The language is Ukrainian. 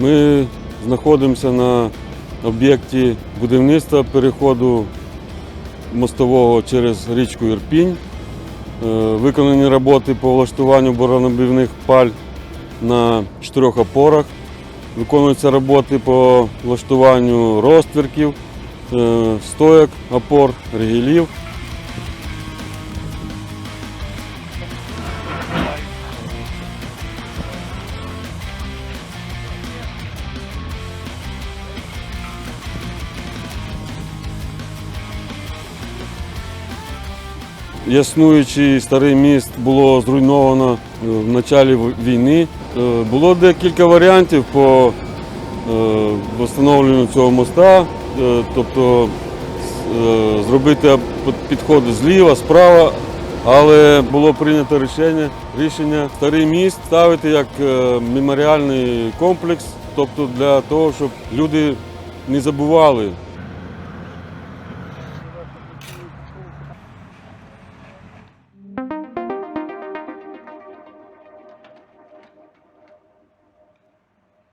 Ми знаходимося на об'єкті будівництва переходу мостового через річку Ірпінь. Е, Виконані роботи по влаштуванню боронобійних паль на чотирьох опорах. Виконуються роботи по влаштуванню розтвірків, е, стояк, опор, ригелів. Існуючий старий міст було зруйновано е, в початку війни. Е, Було декілька варіантів по е, встановленню цього моста, тобто зробити підходи зліва, справа, але було прийнято рішення, рішення старий міст ставити як меморіальний комплекс, тобто для того, щоб люди не забували